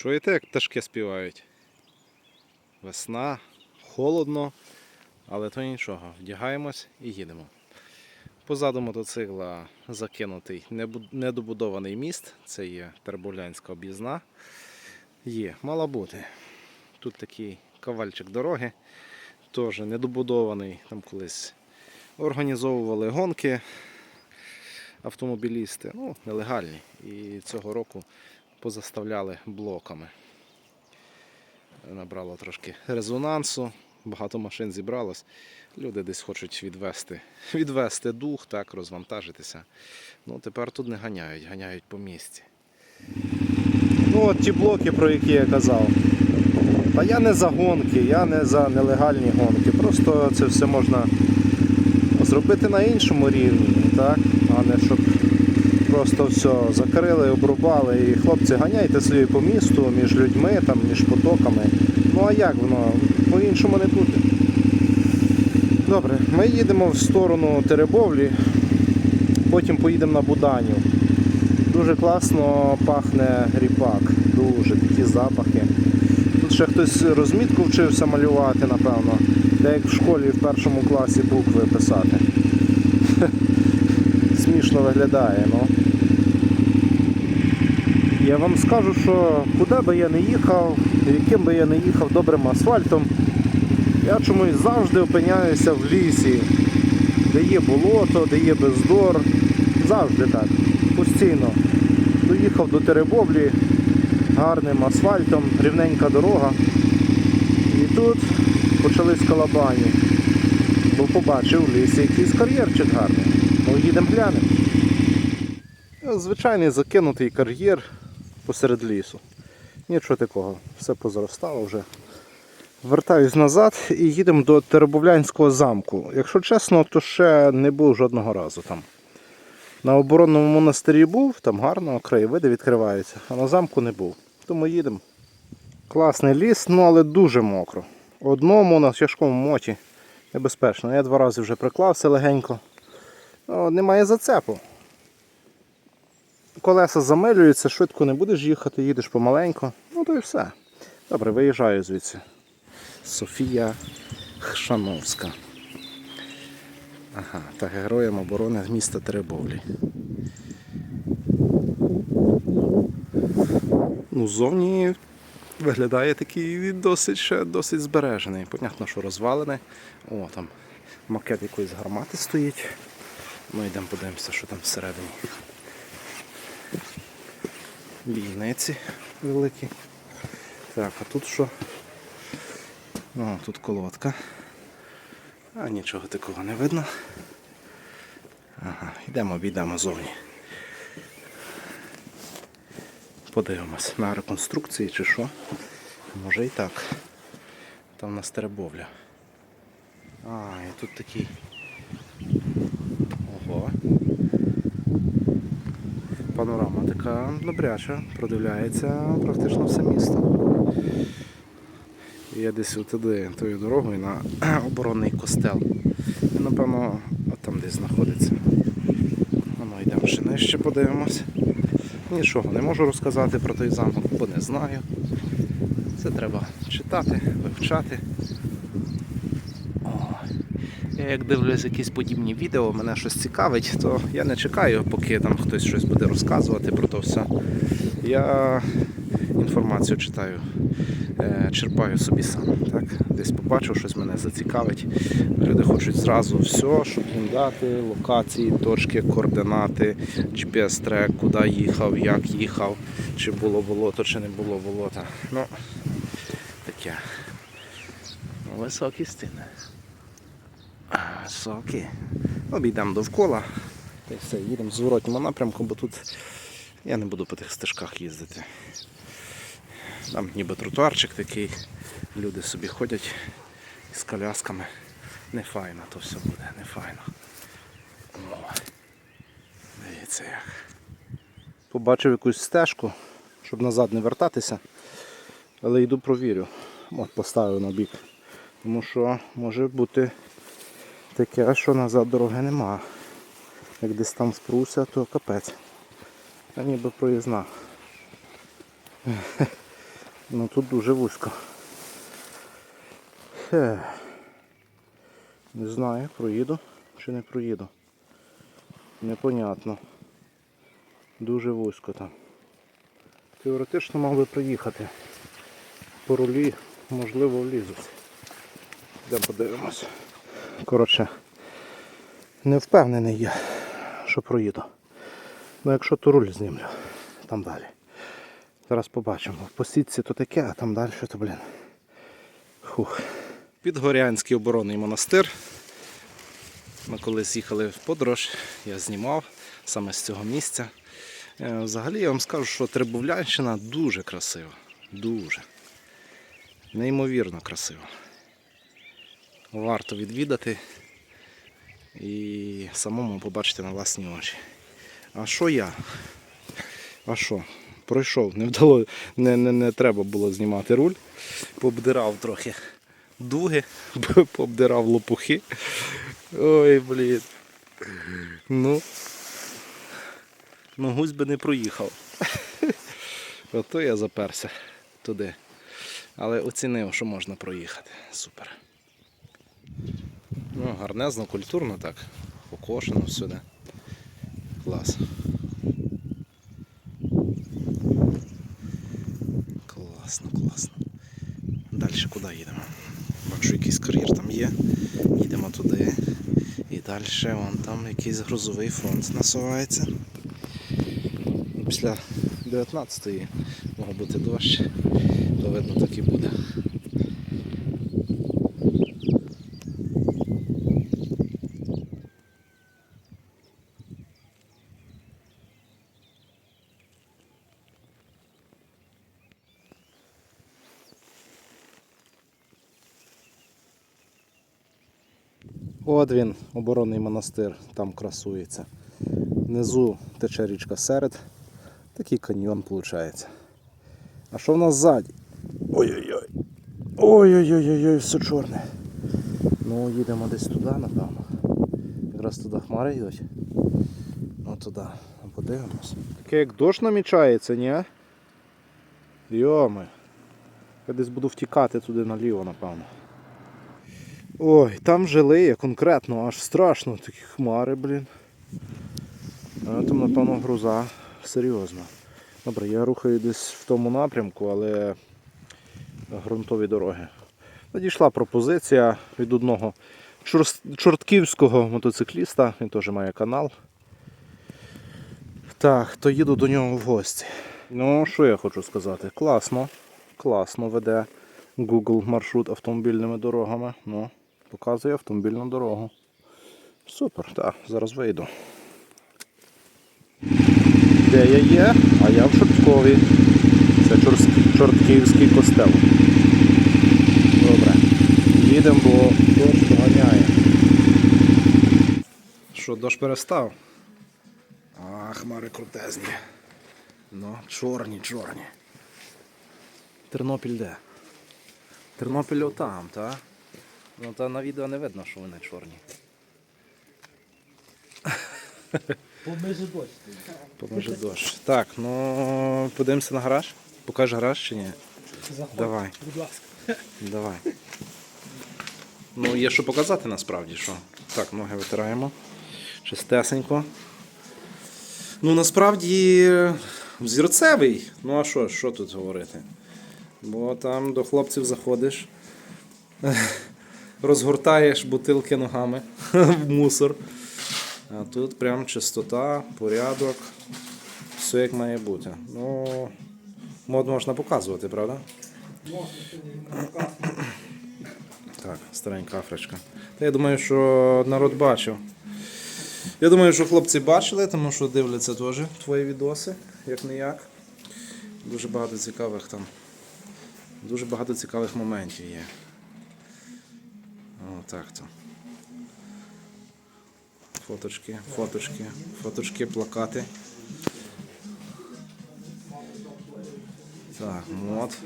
Чуєте, як пташки співають? Весна, холодно, але то нічого. Вдягаємось і їдемо. Позаду мотоцикла закинутий недобудований міст, це є Тербулянська об'їзна. Є, мала бути. Тут такий ковальчик дороги, теж недобудований. Там колись організовували гонки автомобілісти, ну, нелегальні. І цього року позаставляли блоками. Набрало трошки резонансу, багато машин зібралось. Люди десь хочуть відвести, відвести дух, так, розвантажитися. Ну, тепер тут не ганяють, ганяють по місці. Ну, от ті блоки, про які я казав. Та я не за гонки, я не за нелегальні гонки. Просто це все можна зробити на іншому рівні, так? а не щоб просто все закрили, обрубали і хлопці ганяйте собі по місту між людьми, там, між потоками. Ну а як воно? По-іншому не буде. Добре, ми їдемо в сторону Теребовлі, потім поїдемо на Буданів. Дуже класно пахне ріпак, дуже такі запахи. Тут ще хтось розмітку вчився малювати, напевно, де як в школі в першому класі букви писати. Смішно виглядає, ну. Я вам скажу, що куди би я не їхав, яким би я не їхав добрим асфальтом, я чомусь завжди опиняюся в лісі, де є болото, де є бездор. Завжди так. Постійно. Доїхав до Теребовлі гарним асфальтом, рівненька дорога. І тут почались калабані. Бо побачив в лісі якийсь кар'єрчик гарний. Ну їдемо глянемо. Звичайний закинутий кар'єр посеред лісу. Нічого такого, все позаростало вже. Вертаюсь назад і їдемо до Теребовлянського замку. Якщо чесно, то ще не був жодного разу там. На оборонному монастирі був, там гарно, краєвиди відкриваються, а на замку не був. Тому їдемо. Класний ліс, ну але дуже мокро. Одному на тяжкому моті небезпечно. Я два рази вже приклався легенько. Ну, немає зацепу. Колеса замилюються, швидко не будеш їхати, їдеш помаленько. Ну то і все. Добре, виїжджаю звідси. Софія Хшановська. Ага, та героєм оборони міста Теребовлі. Ну, зовні виглядає такий досить ще досить збережений. Понятно, що розвалений. О, там макет якоїсь гармати стоїть. Ну йдемо подивимося, що там всередині. Бійниці великі. Так, а тут що? О, тут колодка. А нічого такого не видно. Ага, йдемо, обійдемо зовні. Подивимось на реконструкції чи що. Може і так. Там у нас теребовля. А, і тут такий. Така добряча, продивляється практично все місто. Я десь туди тою дорогою на оборонний костел. Він, напевно, от там десь знаходиться. Ну, йдемо ще нижче подивимось. Нічого не можу розказати про той замок, бо не знаю. Це треба читати, вивчати. Я як дивлюсь якісь подібні відео, мене щось цікавить, то я не чекаю, поки там хтось щось буде розказувати про то все. Я інформацію читаю, е, черпаю собі сам. Так? Десь побачив, щось мене зацікавить. Люди хочуть зразу все, щоб їм дати, локації, точки, координати, GPS-трек, куди їхав, як їхав, чи було болото, чи не було болота. Ну, таке. Високі стіни. Високі. Обійдемо довкола. Та все, їдемо в зворотньому напрямку, бо тут я не буду по тих стежках їздити. Там ніби тротуарчик такий, люди собі ходять з колясками. Не файно то все буде, не файно. О, дивіться як. Побачив якусь стежку, щоб назад не вертатися, але йду провірю. От поставив на бік. Тому що може бути таке, що назад дороги нема. Як десь там спруся, то капець. А ніби проїзна. Ну тут дуже вузько. Хе. Не знаю, проїду чи не проїду. Непонятно. Дуже вузько там. Теоретично мав би проїхати. По рулі, можливо, влізуть. Де подивимось. Коротше, не впевнений я, що проїду. Ну якщо то руль знімлю, там далі. Зараз побачимо. По сітці то таке, а там далі то, блін. Хух. Підгорянський оборонний монастир. Ми колись їхали в подорож, я знімав саме з цього місця. Е, Взагалі я вам скажу, що Требовлянщина дуже красива. Дуже. Неймовірно красива. Варто відвідати і самому побачити на власні очі. А що я? А що? Пройшов, не вдало, не, не, не треба було знімати руль. Пообдирав трохи дуги, пообдирав лопухи. Ой, блін. Ну. Ну, гусь би не проїхав. Ото я заперся туди. Але оцінив, що можна проїхати. Супер. Ну, гарнезно, культурно так. Покошено всюди. Клас. Класно, класно. Далі куди їдемо? Бачу, якийсь кар'єр там є. Їдемо туди. І далі вон там якийсь грузовий фронт насувається. Після 19-ї може бути дощ, то видно так і буде. От він, оборонний монастир, там красується. Внизу тече річка Серед. Такий каньйон виходить. А що в нас ззаді? Ой-ой-ой. Ой-ой-ой, все чорне. Ну, їдемо десь туди, напевно. Якраз туди хмари йдуть. Ну туди. Подивимось. Таке як дощ намічається, ні? Йоми. Я десь буду втікати туди наліво, напевно. Ой, там жилиє конкретно, аж страшно такі хмари, блін. А там, напевно, груза серйозно. Добре, я рухаю десь в тому напрямку, але ґрунтові дороги. Надійшла пропозиція від одного чортківського мотоцикліста, він теж має канал. Так, то їду до нього в гості. Ну, що я хочу сказати? Класно, класно веде Google маршрут автомобільними дорогами. Ну, показує автомобільну дорогу. Супер, так, зараз вийду. Де я є? А я в Чорткові. Це Чортківський костел. Добре. Їдемо, бо дощ доганяє. Що, дощ перестав? А, хмари крутезні. Ну, чорні, чорні. Тернопіль де? Тернопіль отам, так? Ну та на відео не видно, що вони чорні. Помежи дощ. Поможе дощ. Так, ну подивимося на гараж. Покажеш гараж чи ні? Заходь, Давай, будь ласка. давай. Ну, є що показати насправді, що. Так, ноги витираємо. Чистесенько. Ну, насправді взірцевий. Ну а що, що тут говорити? Бо там до хлопців заходиш, розгортаєш бутилки ногами в мусор. А тут прям чистота, порядок, все як має бути. Ну, мод можна показувати, правда? Можна, Так, старенька афричка. Та я думаю, що народ бачив. Я думаю, що хлопці бачили, тому що дивляться теж твої відоси, як не як. Дуже багато цікавих там. Дуже багато цікавих моментів є. О, так то. Фоточки, фоточки, фоточки, плакати. Так, мод.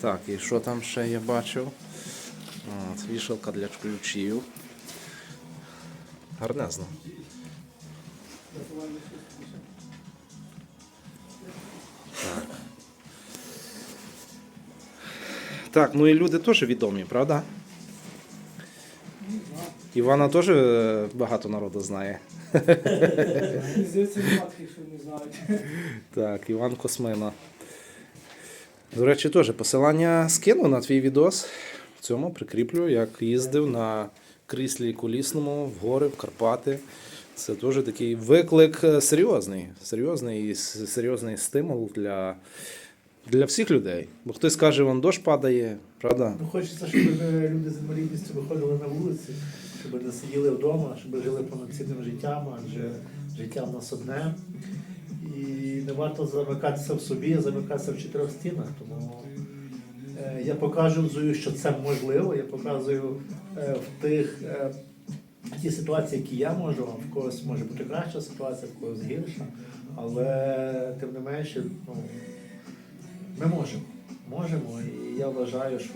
Так, і що там ще я бачив? От, вішалка для ключів. Гарнезно. Так, ну і люди теж відомі, правда? Івана теж е, багато народу знає. Здається, нема таких, що не знають. Так, Іван Космина. До речі, теж посилання скину на твій відос. В цьому прикріплю, як їздив на кріслі колісному в гори, в Карпати. Це теж такий виклик е, серйозний, серйозний, і серйозний стимул для, для всіх людей. Бо хтось каже, вон дощ падає, правда? Ну, хочеться, щоб е, люди з інвалідністю виходили на вулиці, щоб не сиділи вдома, щоб жили повноцінним життям, адже життя в нас одне. І не варто замикатися в собі, замикатися в чотирьох стінах. Тому е, я показую, що це можливо. Я показую е, в тих в ті ситуації, які я можу, в когось може бути краща ситуація, в когось гірша. Але тим не менше, ну, ми можемо. Можемо. І я вважаю, що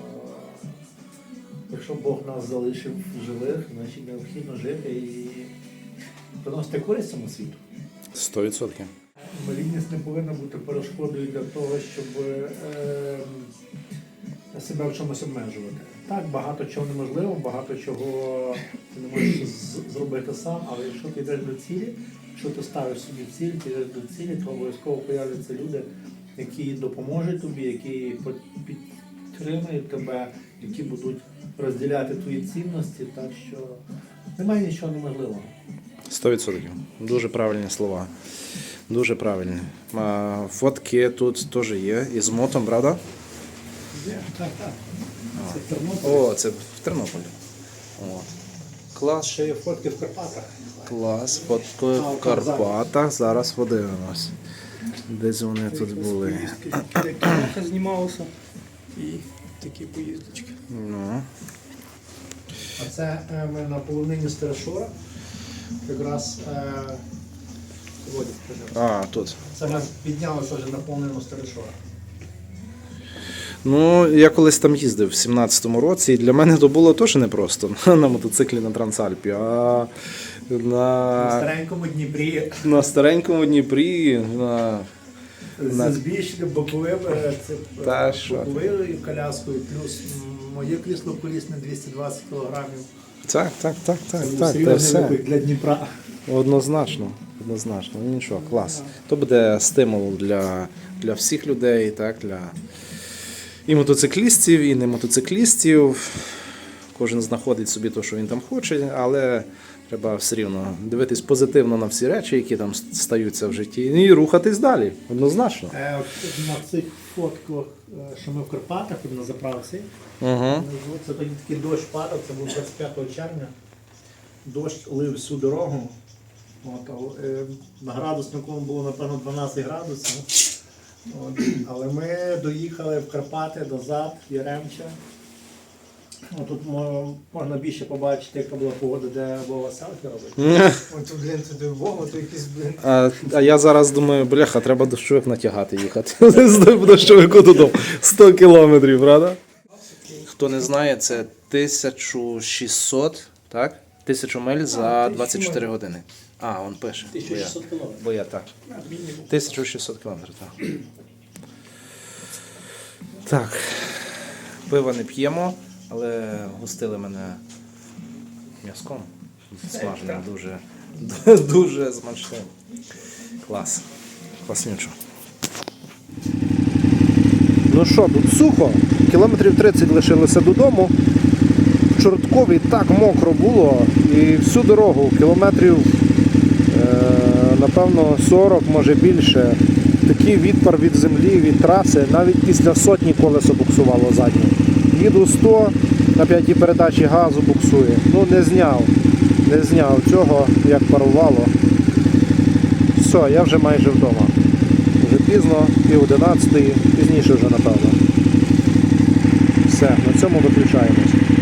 якщо Бог нас залишив живих, значить необхідно жити і приносити користь цьому світу. 100%. Інвалідність не повинна бути перешкодою для того, щоб е, себе в чомусь обмежувати. Так, багато чого неможливо, багато чого ти не можеш зробити сам, але якщо ти йдеш до цілі, якщо ти ставиш собі ціль, ти йдеш до цілі, то обов'язково появляться люди, які допоможуть тобі, які підтримують тебе, які будуть розділяти твої цінності. Так що немає нічого неможливого. 100%. Дуже правильні слова. Дуже правильні. А, фотки тут теж є. І з мотом, правда? Так, так. Це Тернопіль. О, це в Тернополі. От. Клас. Ще є фотки в Карпатах. Клас. Фотки в Карпатах. Зараз подивимось. Десь вони тут були. Кіноха знімалося. І такі поїздочки. Ну. А це е, ми на полонині Стерешора. Якраз е, Володя. А, тут. Це ми піднялися вже на полонину Стерешора. Ну, я колись там їздив в 17-му році, і для мене то було теж непросто на мотоциклі на Трансальпі, а На на, старенькому Дніпрі на старенькому Дніпрі, на На- з збільшеним боковим е, це, е, Та що ти. боковою коляскою, плюс м, моє крісло колісне 220 кілограмів. Так, так, так, так, Це так, та серйозний все. виклик для Дніпра. Однозначно, однозначно. Ну нічого, клас. То буде стимул для, для всіх людей, так, для і мотоциклістів, і не мотоциклістів. Кожен знаходить собі те, що він там хоче, але треба все рівно дивитись позитивно на всі речі, які там стаються в житті, і рухатись далі. Однозначно. Е, На цих фотках, е, що ми в Карпатах, на заправці, Угу. Це тоді такий дощ падав, це був 25 червня. Дощ лив всю дорогу. От, е, на градуснику було, напевно, 12 градусів. От, але ми доїхали в Карпати назад, в Яремче. От тут мо- можна більше побачити, яка була погода, де Вова селфі робить. Тут, блін, туди Вова, то якийсь, блін. А, а я зараз думаю, бляха, треба дощовик натягати їхати. З дощовику додому. 100 кілометрів, правда? Хто не знає, це 1600, так? 1000 миль за 24 години. А, він пише. Бо я, 1600 кілометрів. бо я так. 1600 кілометрів, так. Так. Пива не п'ємо, але гостили мене м'язком. Смаженим дуже, дуже смачним. Клас. Класнючо. Ну що, тут сухо. Кілометрів 30 лишилося додому. В Чорткові так мокро було і всю дорогу кілометрів е, напевно 40, може більше. Такий відпар від землі, від траси, навіть після сотні колесо буксувало заднє. Їду 100 на п'ятій передачі газу буксує. Ну не зняв. Не зняв цього, як парувало. Все, я вже майже вдома. Вже пізно, пів одинадцятої, пізніше вже напевно. Все, на цьому виключаємось.